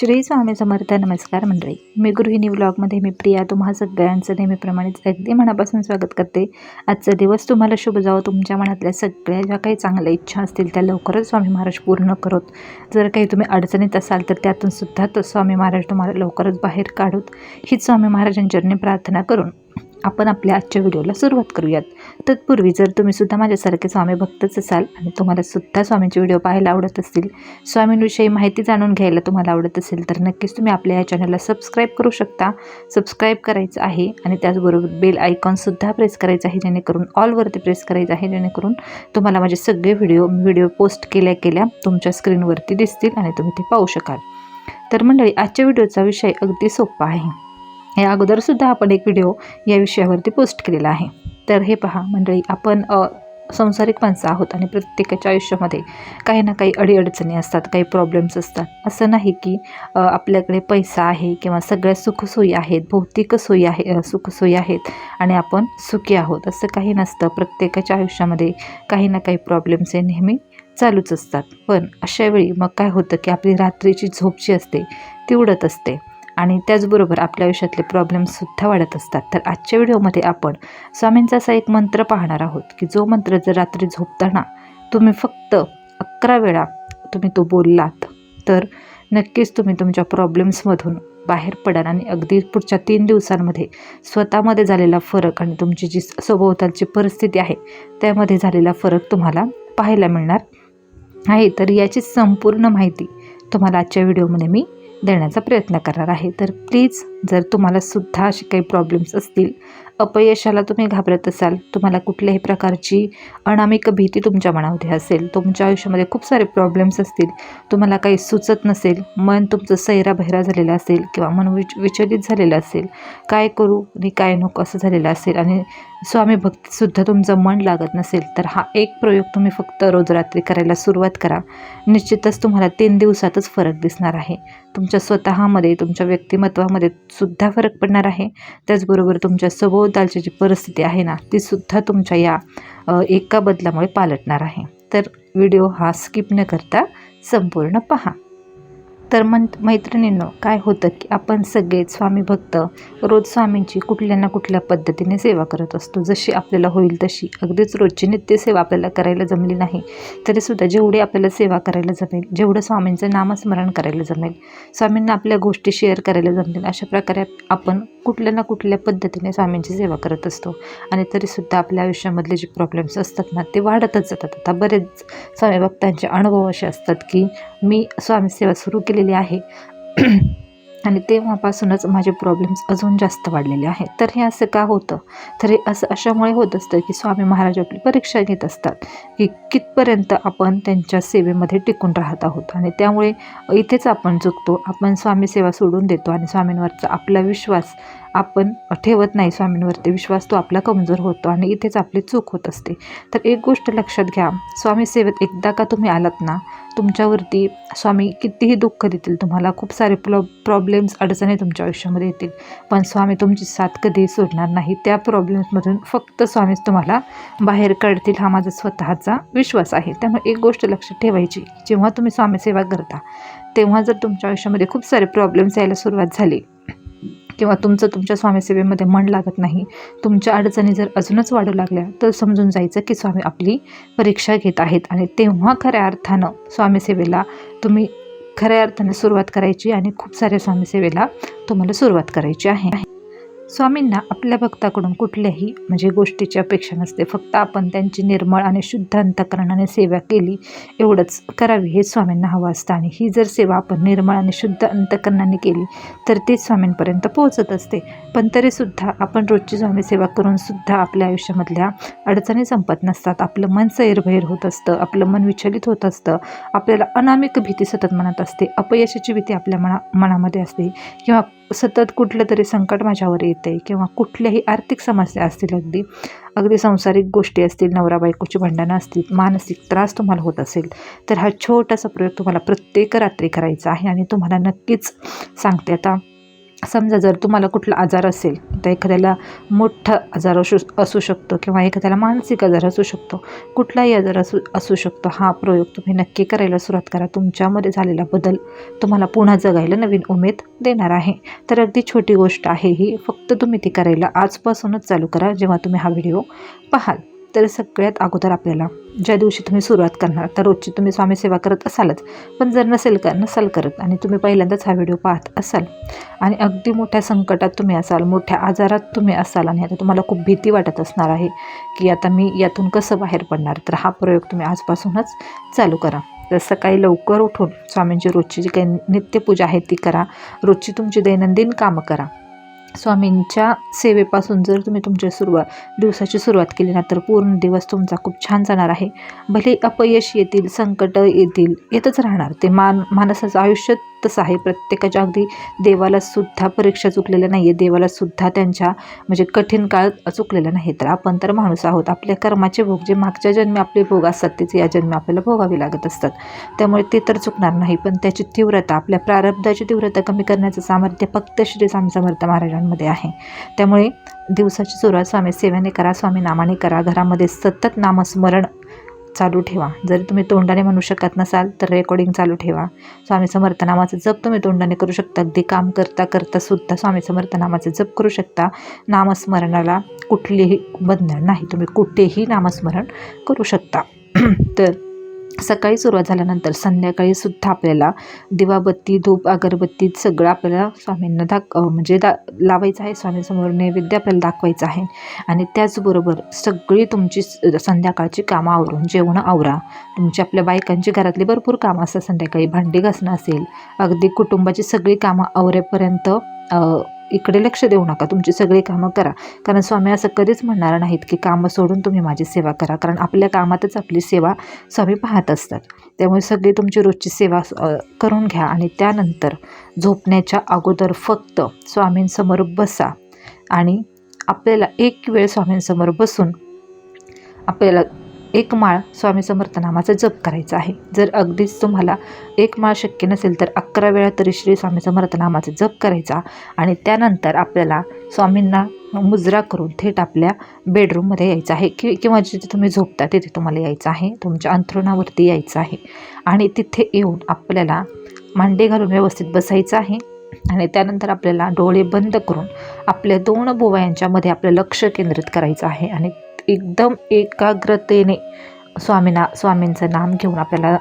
श्री स्वामी समर्थ नमस्कार मंडळी. मी गृहिणी व्लॉगमध्ये मी प्रिया. तुम्हा सगळ्यांचं नेहमीप्रमाणेच अगदी मनापासून स्वागत करते. आजचा दिवस तुम्हाला शुभ जावं तुमच्या मनातल्या सगळ्या ज्या काही चांगल्या इच्छा असतील त्या लवकरच स्वामी महाराज पूर्ण करत. जर काही तुम्ही अडचणीत असाल तर त्यातून सुद्धा तो स्वामी महाराज तुम्हाला लवकरच बाहेर काढूत. हीच स्वामी महाराजांच्या प्रार्थना करून. आपण आपल्या आजच्या व्हिडिओला सुरुवात करूयात. तत्पूर्वी जर तुम्ही सुद्धा माझ्यासारखे स्वामी भक्तच असाल आणि तुम्हाला सुद्धा स्वामींचे व्हिडिओ पाहायला आवडत असतील स्वामींविषयी माहिती जाणून घ्यायला तुम्हाला आवडत असेल तर नक्कीच तुम्ही आपल्या या चॅनलला सबस्क्राईब करू शकता. सबस्क्राईब करायचं आहे आणि त्याचबरोबर बेल आयकॉनसुद्धा प्रेस करायचं आहे जेणेकरून ऑलवरती प्रेस करायचं आहे जेणेकरून तुम्हाला माझे सगळे व्हिडिओ व्हिडिओ पोस्ट केल्या केल्या तुमच्या स्क्रीनवरती दिसतील आणि तुम्ही ते पाहू शकाल. तर मंडळी आजच्या व्हिडिओचा विषय अगदी सोपा आहे. या अगोदरसुद्धा आपण एक व्हिडिओ या विषयावरती पोस्ट केलेला आहे. तर हे पहा मंडळी आपण संसारिक माणसं आहोत आणि प्रत्येकाच्या आयुष्यामध्ये काही ना काही अडीअडचणी असतात काही प्रॉब्लेम्स असतात. असं नाही की आपल्याकडे पैसा आहे किंवा सगळ्या सुखसोयी आहेत भौतिक सोयी आहे सुखसोयी आहेत आणि आपण सुखी आहोत. असं काही नसतं. प्रत्येकाच्या आयुष्यामध्ये काही ना काही प्रॉब्लेम्स हे नेहमी चालूच असतात. पण अशावेळी मग काय होतं की आपली रात्रीची झोप जी असते ती उडत असते. आणि त्याचबरोबर आपल्या आयुष्यातले प्रॉब्लेम्ससुद्धा वाढत असतात. तर आजच्या व्हिडिओमध्ये आपण स्वामींचा असा एक मंत्र पाहणार आहोत की जो मंत्र जर रात्री झोपताना तुम्ही फक्त अकरा वेळा तुम्ही तो बोललात तर नक्कीच तुम्ही तुमच्या प्रॉब्लेम्समधून बाहेर पडाल आणि अगदी पुढच्या तीन दिवसांमध्ये स्वतःमध्ये झालेला फरक आणि तुमची जी सभोवतालची परिस्थिती आहे त्यामध्ये झालेला फरक तुम्हाला पाहायला मिळणार आहे. तर याची संपूर्ण माहिती तुम्हाला आजच्या व्हिडिओमध्ये मी देण्याचा प्रयत्न करणार आहे. तर प्लीज जर तुम्हाला सुद्धा असे काही प्रॉब्लेम्स असतील अपयशाला तुम्ही घाबरत असाल तुम्हाला कुठल्याही प्रकारची अनामिक भीती तुमच्या मनामध्ये असेल तुमच्या आयुष्यामध्ये खूप सारे प्रॉब्लेम्स असतील तुम्हाला काही सुचत नसेल मन तुमचं सैरा बहिरा झालेलं असेल किंवा मन विच विचलित झालेलं असेल काय करू आणि काय नको असं झालेलं असेल आणि स्वामी भक्तीसुद्धा तुमचं मन लागत नसेल तर हा एक प्रयोग तुम्ही फक्त रोज रात्री करायला सुरुवात करा. निश्चितच तुम्हाला तीन दिवसातच फरक दिसणार आहे. तुमच्या स्वतःमध्ये तुमच्या व्यक्तिमत्वामध्ये सुद्धा फरक पडणार आहे. त्याचबरोबर तुमच्या सभोवतालची जी परिस्थिती आहे ना ती सुद्धा तुमच्या या एका बदलामुळे पालटणार आहे. तर व्हिडिओ हा स्किप न करता संपूर्ण पहा. तर मन मैत्रिणींनो काय होतं की आपण सगळे स्वामी भक्त रोज स्वामींची कुठल्या ना कुठल्या पद्धतीने सेवा करत असतो. जशी आपल्याला होईल तशी. अगदीच रोजची नित्यसेवा आपल्याला करायला जमली नाही तरीसुद्धा जेवढी आपल्याला सेवा करायला जमेल जेवढं स्वामींचं नामस्मरण करायला जमेल स्वामींना आपल्या गोष्टी शेअर करायला जमतील अशा प्रकारे आपण कुठल्या ना कुठल्या पद्धतीने स्वामींची सेवा करत असतो. आणि तरीसुद्धा आपल्या आयुष्यामधले जे प्रॉब्लेम्स असतात ना ते वाढतच जातात. आता बरेच स्वामी भक्तांचे अनुभव असे असतात की मी स्वामी सेवा सुरू झालेली आहे. आणि तेव्हापासूनच माझे प्रॉब्लेम्स अजून जास्त वाढलेले आहेत. तर हे असं का होतं? तर हे असं अशामुळे होत असतं की स्वामी महाराज आपली परीक्षा घेत असतात की कितपर्यंत आपण त्यांच्या सेवेमध्ये टिकून राहत आहोत. आणि त्यामुळे इथेच आपण चुकतो. आपण स्वामी सेवा सोडून देतो आणि स्वामींवरचा आपला विश्वास आपण ठेवत नाही स्वामींवरती. विश्वास तो आपला कमजोर होतो आणि इथेच आपली चूक होत असते. तर एक गोष्ट लक्षात घ्या. स्वामी सेवेत एकदा का तुम्ही आलात ना तुमच्यावरती स्वामी कितीही दुःख देतील तुम्हाला खूप सारे प्रॉ प्रॉब्लेम्स अडचणी तुमच्या आयुष्यामध्ये येतील. पण स्वामी तुमची साथ कधीही सोडणार नाही. त्या प्रॉब्लेम्समधून फक्त स्वामीच तुम्हाला बाहेर काढतील हा माझा स्वतःचा विश्वास आहे. त्यामुळे एक गोष्ट लक्षात ठेवायची. जेव्हा तुम्ही स्वामी सेवा करता तेव्हा जर तुमच्या आयुष्यामध्ये खूप सारे प्रॉब्लेम्स यायला सुरुवात झाली किंवा तुमचं तुमच्या स्वामीसेवेमध्ये मन लागत नाही तुमच्या अडचणी जर अजूनच वाढू लागल्या तर समजून जायचं की स्वामी आपली परीक्षा घेत आहेत आणि तेव्हा खऱ्या अर्थानं स्वामीसेवेला तुम्ही खऱ्या अर्थाने सुरुवात करायची आणि खूप साऱ्या स्वामीसेवेला तुम्हाला सुरुवात करायची आहे. स्वामींना आपल्या भक्ताकडून कुठल्याही म्हणजे गोष्टीची अपेक्षा नसते. फक्त आपण त्यांची निर्मळ आणि शुद्ध अंतकरणाने सेवा केली एवढंच करावी हे स्वामींना हवं असतं. आणि ही जर सेवा आपण निर्मळ आणि शुद्ध अंतकरणाने केली तर ती स्वामींपर्यंत पोहोचत असते. पण तरीसुद्धा आपण रोजची स्वामी सेवा करूनसुद्धा आपल्या आयुष्यामधल्या अडचणी संपत नसतात. आपलं मन सैरभैर होत असतं आपलं मन विचलित होत असतं आपल्याला अनामिक भीती सतत मनात असते अपयशाची भीती आपल्या मना मनामध्ये असते किंवा सतत कुठलं तरी संकट माझ्यावर येते किंवा कुठल्याही आर्थिक समस्या असतील अगदी अगदी सांसारिक गोष्टी असतील नवरा बायकोची भांडणं असतील मानसिक त्रास तुम्हाला होत असेल तर हा छोटासा प्रयोग तुम्हाला प्रत्येक रात्री करायचा आहे आणि तुम्हाला नक्कीच सांगते. आता समजा जर तुम्हाला कुठला आजार असेल तर एखाद्याला मोठा आजार असू असू शकतो किंवा एखाद्याला मानसिक आजार असू शकतो. कुठलाही आजार असू असू शकतो. हा प्रयोग तुम्ही नक्की करायला सुरुवात करा. तुमच्यामध्ये झालेला बदल तुम्हाला पुन्हा जगायला नवीन उमेद देणार आहे. तर अगदी छोटी गोष्ट आहे ही. फक्त तुम्ही ती करायला आजपासूनच चालू करा. जेव्हा तुम्ही हा व्हिडिओ पाहाल. तर सगळ्यात अगोदर आपल्याला ज्या दिवशी तुम्ही सुरुवात करणार तर रोजची तुम्ही स्वामी सेवा करत असालच. पण जर नसेल का नसाल करत आणि तुम्ही पहिल्यांदाच हा व्हिडिओ पाहत असाल आणि अगदी मोठ्या संकटात तुम्ही असाल मोठ्या आजारात तुम्ही असाल आणि आता तुम्हाला खूप भीती वाटत असणार आहे की आता मी यातून कसं बाहेर पडणार तर हा प्रयोग तुम्ही आजपासूनच चालू करा. तर सकाळी लवकर उठून स्वामींची रोजची जी काही नित्यपूजा आहे ती करा. रोजची तुमची दैनंदिन कामं करा. स्वामींच्या सेवेपासून जर तुम्ही तुमच्या सुरुवात दिवसाची सुरुवात केली ना तर पूर्ण दिवस तुमचा खूप छान जाणार आहे. भले अपयश येतील संकट येतील येतच राहणार. ते मान माणसाचं आयुष्य तसं आहे. प्रत्येकाच्या अगदी देवाला सुद्धा परीक्षा चुकलेल्या नाही आहे देवाला सुद्धा त्यांच्या म्हणजे कठीण काळ चुकलेला नाही. तर आपण तर माणूस आहोत. आपल्या कर्माचे भोग जे मागच्या जन्मी आपले भोग असतात तेच या जन्मी आपल्याला भोगावे लागत असतात. त्यामुळे ते तर चुकणार नाही पण त्याची तीव्रता आपल्या प्रारब्धाची तीव्रता कमी करण्याचं सामर्थ्य फक्त श्री स्वामी समर्थ महाराजांमध्ये आहे. त्यामुळे दिवसाची सुरुवात स्वामी सेवेने करा स्वामी नामाने करा. घरामध्ये सतत नामस्मरण चालू ठेवा. जर तुम्ही तोंडाने म्हणू शकत नसाल तर रेकॉर्डिंग चालू ठेवा. स्वामी समर्थ नामाचं जप तुम्ही तोंडाने करू शकता. अगदी काम करता करता सुद्धा स्वामी समर्थ नामाचं जप करू शकता. नामस्मरणाला कुठलेही बंधन नाही. तुम्ही कुठेही नामस्मरण करू शकता. तर सकाळी सुरुवात झाल्यानंतर संध्याकाळी सुद्धा आपल्याला दिवाबत्ती धूप अगरबत्ती सगळं आपल्याला स्वामींना दाख म्हणजे दा लावायचं आहे. स्वामींसमोर नैवेद्य आपल्याला दाखवायचं आहे. आणि त्याचबरोबर सगळी तुमची संध्याकाळची कामं आवरून जेवणं आवरा. तुमची आपल्या बायकांची घरातली भरपूर कामं असतात. संध्याकाळी भांडी घासणं असेल. अगदी कुटुंबाची सगळी कामं आवरेपर्यंत इकडे लक्ष देऊ नका. तुमची सगळी कामं करा. कारण स्वामी असं कधीच म्हणणार नाहीत की कामं सोडून तुम्ही माझी सेवा करा. कारण आपल्या कामातच आपली सेवा स्वामी पाहत असतात. त्यामुळे सगळी तुमची रोजची सेवा करून घ्या आणि त्यानंतर झोपण्याच्या अगोदर फक्त स्वामींसमोर बसा आणि आपल्याला एक वेळ स्वामींसमोर बसून आपल्याला एक माळ स्वामी समर्थ नामाचा जप करायचा आहे. जर अगदीच तुम्हाला एक माळ शक्य नसेल तर अकरा वेळा तरी श्री स्वामी समर्थ नामाचा जप करायचा आणि त्यानंतर आपल्याला स्वामींना मुजरा करून थेट आपल्या बेडरूममध्ये यायचं आहे. कि किंवा जिथे तुम्ही झोपता तिथे तुम्हाला यायचं आहे. तुमच्या अंथरुणावरती यायचं आहे. आणि तिथे येऊन आपल्याला मांडे घालून व्यवस्थित बसायचं आहे. आणि त्यानंतर आपल्याला डोळे बंद करून आपल्या दोन बोवायांच्यामध्ये आपलं लक्ष केंद्रित करायचं आहे. आणि एकदम एकाग्रतेने स्वामीना स्वामींचं नाम घेऊन आपल्याला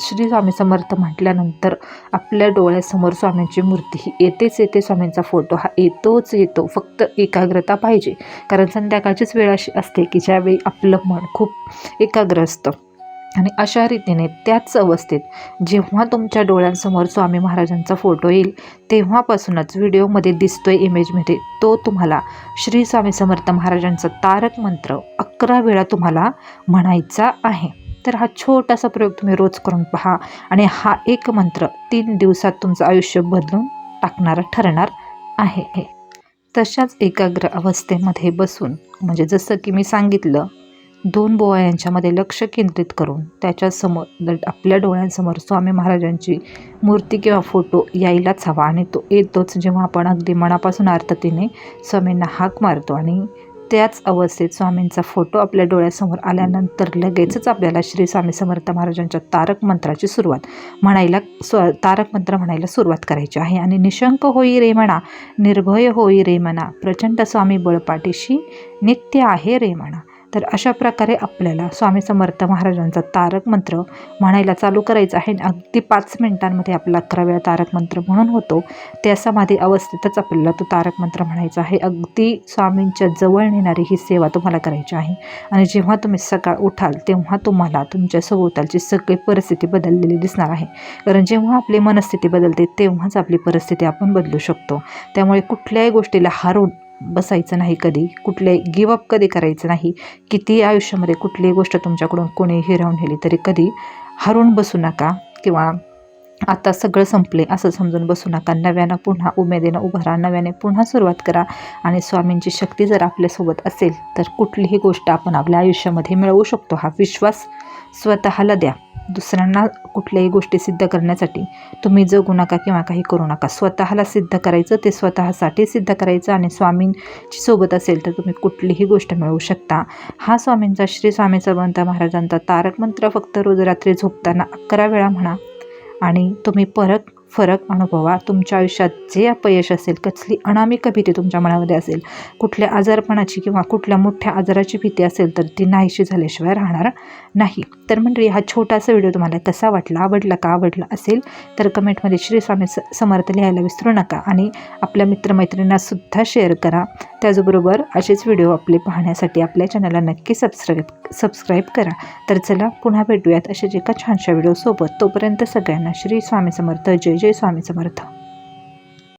श्री स्वामी समर्थ म्हटल्यानंतर आपल्या डोळ्यासमोर स्वामींची मूर्ती ही येतेच येते. स्वामींचा फोटो हा येतोच येतो. फक्त एकाग्रता पाहिजे. कारण संध्याकाळचीच वेळ अशी असते की ज्यावेळी आपलं मन खूप एकाग्र असतं. आणि अशा रीतीने त्याच अवस्थेत जेव्हा तुमच्या डोळ्यांसमोर स्वामी महाराजांचा फोटो येईल तेव्हापासूनच व्हिडिओमध्ये दिसतोय इमेजमध्ये तो तुम्हाला श्री स्वामी समर्थ महाराजांचा तारक मंत्र अकरा वेळा तुम्हाला म्हणायचा आहे. तर हा छोटासा प्रयोग तुम्ही रोज करून पहा आणि हा एक मंत्र तीन दिवसात तुमचं आयुष्य बदलून टाकणारा ठरणार आहे तशाच एकाग्र अवस्थेमध्ये बसून म्हणजे जसं की मी सांगितलं दोन बोवा यांच्यामध्ये लक्ष केंद्रित करून त्याच्यासमोर आपल्या डोळ्यांसमोर स्वामी महाराजांची मूर्ती किंवा फोटो यायलाच हवा. आणि तो येतोच जेव्हा आपण अगदी मनापासून आर्ततीने स्वामींना हाक मारतो. आणि त्याच अवस्थेत स्वामींचा फोटो आपल्या डोळ्यासमोर आल्यानंतर लगेचच आपल्याला श्री स्वामी समर्थ महाराजांच्या तारक मंत्राची सुरुवात म्हणायला स्व तारक मंत्र म्हणायला सुरुवात करायची आहे. आणि निशंक होई रे म्हणा निर्भय होई रे म्हणा प्रचंड स्वामी बळपाठीशी नित्य आहे रे म्हणा तर अशा प्रकारे आपल्याला स्वामी समर्थ महाराजांचा तारक मंत्र म्हणायला चालू करायचं आहे. अगदी पाच मिनिटांमध्ये आपला अकरा वेळा तारक मंत्र म्हणून होतो. त्या समाधी अवस्थेतच आपल्याला तो तारक मंत्र म्हणायचा आहे. अगदी स्वामींच्या जवळ नेणारी ही सेवा तुम्हाला करायची आहे. आणि जेव्हा तुम्ही सकाळ उठाल तेव्हा तुम्हाला तुमच्या सभोवतालची सगळी परिस्थिती बदललेली दिसणार आहे. कारण जेव्हा आपली मनस्थिती बदलते तेव्हाच आपली परिस्थिती आपण बदलू शकतो. त्यामुळे कुठल्याही गोष्टीला हारून बसायचं नाही कधी कुठले गिवअप कधी करायचं नाही किती आयुष्यामध्ये कुठलीही गोष्ट तुमच्याकडून कोणी हिरावून नेली तरी कधी हरून बसू नका किंवा आता सगळं संपले असं समजून बसू नका. नव्यानं पुन्हा उमेदीनं उभं राहा नव्याने पुन्हा सुरुवात करा आणि स्वामींची शक्ती जर आपल्यासोबत असेल तर कुठलीही गोष्ट आपण आपल्या आयुष्यामध्ये मिळवू शकतो. हा विश्वास स्वतःला द्या. दुसऱ्यांना कुठल्याही गोष्टी सिद्ध करण्यासाठी तुम्ही जगू नका किंवा काही करू नका. स्वतःला सिद्ध करायचं ते स्वतःसाठी सिद्ध करायचं आणि स्वामींची सोबत असेल तर तुम्ही कुठलीही गोष्ट मिळवू शकता. हा स्वामींचा श्री स्वामी समर्थ महाराजांचा तारक मंत्र फक्त रोज रात्री झोपताना अकरा वेळा म्हणा आणि तुम्ही परत फरक अनुभवा. तुमच्या आयुष्यात जे अपयश असेल कसली अनामिक भीती तुमच्या मनामध्ये असेल कुठल्या आजारपणाची किंवा कुठल्या मोठ्या आजाराची भीती असेल तर ती नाहीशी झाल्याशिवाय राहणार नाही. तर मंडळी हा छोटासा व्हिडिओ तुम्हाला कसा वाटला आवडला का आवडला असेल तर कमेंटमध्ये श्री स्वामी स समर्थ लिहायला विसरू नका आणि आपल्या मित्रमैत्रिणींनासुद्धा शेअर करा. त्याचबरोबर असेच व्हिडिओ आपले पाहण्यासाठी आपल्या चॅनलला नक्की सबस्क्राईब सबस्क्राईब करा. तर चला पुन्हा भेटूयात अशाच एका छानशा व्हिडिओसोबत. तोपर्यंत सगळ्यांना श्री स्वामी समर्थ. जय. जय स्वामी समर्थ.